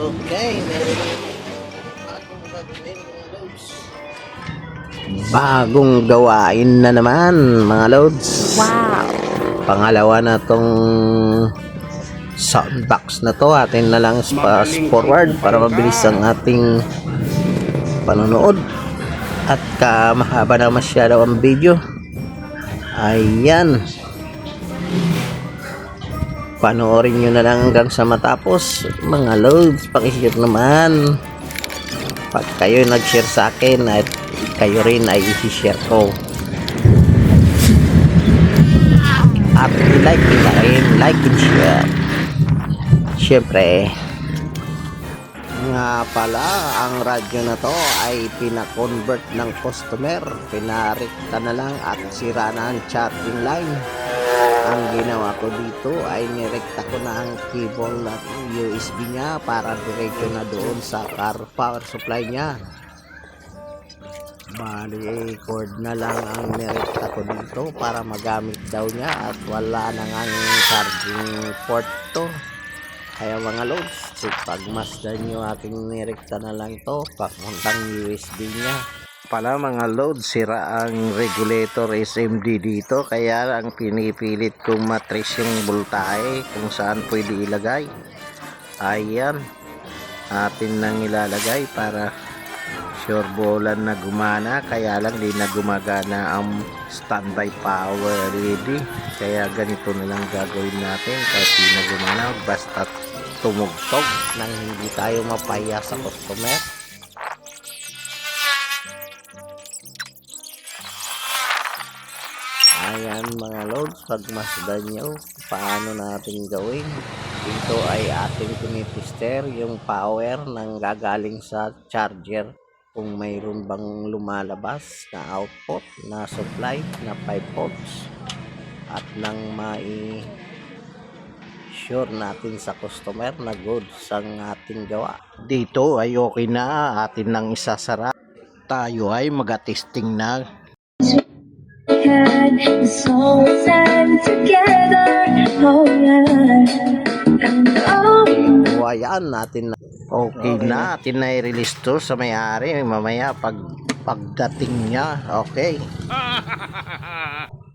Okay, meron bagong gagawin mga loads. Bagong gawain na naman mga loads. Wow! Pangalawa na tong soundbox na to. Atin na lang fast forward para mabilis ang ating panonood. At ka mahaba na masyado ang video. Ayan. Panoorin nyo na lang hanggang sa matapos. Mga loads, pakishare naman. Pag kayo nag-share sa akin at kayo rin ay i-share ko. At like na rin, like and share. Siyempre, nga pala, ang radyo na to ay pina-convert ng customer. Pinarekta na lang at sira na ang charging line. Ang ginawa ko dito ay nirekta ko na ang cable at USB niya para diretso na doon sa car power supply niya. Bali, cord na lang ang nirekta ko dito para magamit daw niya at wala na nga charging port to. Kaya mga loads, pagmasdan nyo ating nirekta na lang to, papuntang USB niya. Pala mga loads, sira ang regulator SMD dito, kaya ang pinipilit kong matris yung voltahe kung saan pwede ilagay. Ayan, atin nang ilalagay para sure bolan na gumana, kaya lang di na gumagana ang standby power LED. Kaya ganito na lang gagawin natin kahit di na gumana, basta tumugtog nang hindi tayo mapaya sa customer. Ayan mga loads, pagmasdan nyo, paano natin gawin. Dito ay ating pinitister yung power ng gagaling sa charger. Kung mayroon bang lumalabas na output na supply na 5 volts at nang mai sure natin sa customer na goods ang ating gawa. Dito ay okay na atin nang isasara. Tayo ay mag-testing na had this whole time together. Oh yeah. And oh, O ayan, natin na. Okay na, atin na i-release to sa may-ari. Mamaya pag pagdating niya, okay.